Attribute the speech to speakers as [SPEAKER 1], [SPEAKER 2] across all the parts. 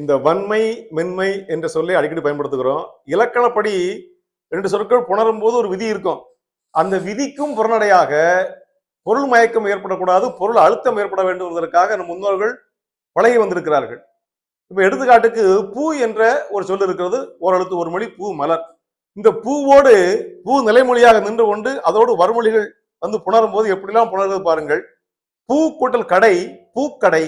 [SPEAKER 1] இந்த வன்மை மென்மை என்ற சொல்லை அடிக்கடி பயன்படுத்துகிறோம். இலக்கணப்படி ரெண்டு சொற்கள் புணரும் போது ஒரு விதி இருக்கும். அந்த விதிக்கும் புறநடையாக பொருள் மயக்கம் ஏற்படக்கூடாது பொருள் அழுத்தம் ஏற்பட வேண்டும் என்பதற்காக நம் முன்னோர்கள் பழகி வந்திருக்கிறார்கள். இப்போ எடுத்துக்காட்டுக்கு பூ என்ற ஒரு சொல் இருக்கிறது. ஓரழுத்து ஒரு மொழி பூ மலர். இந்த பூவோடு பூ நிலைமொழியாக நின்று கொண்டு அதோடு வறுமொழிகள் வந்து புணரும் போது எப்படிலாம் புணர்வது பாருங்கள். பூ கூட்டல் கடை பூக்கடை.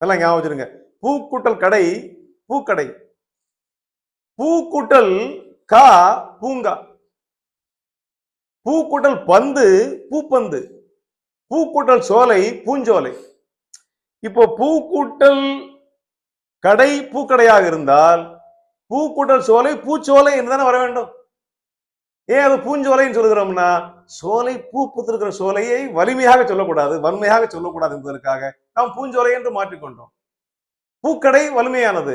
[SPEAKER 1] நல்லா ஞாபகம் வச்சிருங்க. பூக்கூட்டல் கடை பூக்கடை. பூ கா பூங்கா. பூக்கூட்டல் பந்து பூப்பந்து. பூக்கூட்டல் சோலை பூஞ்சோலை. இப்போ பூக்கூட்டல் கடை பூக்கடையாக இருந்தால் பூக்கூட்டல் சோலை பூச்சோலை என்று தானே வர வேண்டும்? ஏன் அது பூஞ்சோலைன்னு சொல்லுகிறோம்னா சோலை பூ பூத்திருக்கிற சோலையை வலிமையாக சொல்லக்கூடாது வன்மையாக சொல்லக்கூடாது என்பதற்காக நாம் பூஞ்சோலை என்று மாற்றிக்கொண்டோம். பூக்கடை வலிமையானது.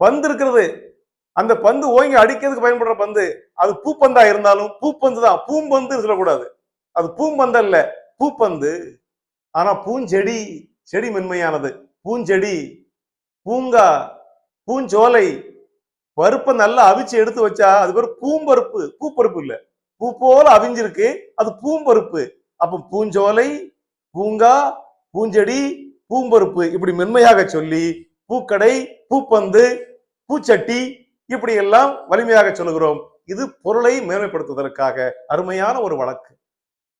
[SPEAKER 1] பந்து இருக்கிறது. அந்த பந்து ஓங்கி அடிக்கிறதுக்கு பயன்படுற பந்து அது பூப்பந்தா இருந்தாலும் பூப்பந்து தான். பூம்பந்து சொல்லக்கூடாது. அது பூம்பந்து அல்ல பூப்பந்து. ஆனா பூஞ்செடி செடி மென்மையானது. பூஞ்செடி பூங்கா பூஞ்சோலை பருப்பை நல்லா அவிச்சு எடுத்து வச்சா அது பேர் பூம்பருப்பு. பூப்பருப்பு இல்ல. பூ போல அவிஞ்சிருக்கு. அது பூம்பருப்பு. அப்ப பூஞ்சோலை பூங்கா பூஞ்செடி பூம்பருப்பு. இப்படி மென்மையாக சொல்லி பூக்கடை பூப்பந்து பூச்சட்டி இப்படி எல்லாம் வலிமையாக சொல்லுகிறோம். இது பொருளை மேன்மைப்படுத்துவதற்காக அருமையான ஒரு வழக்கு.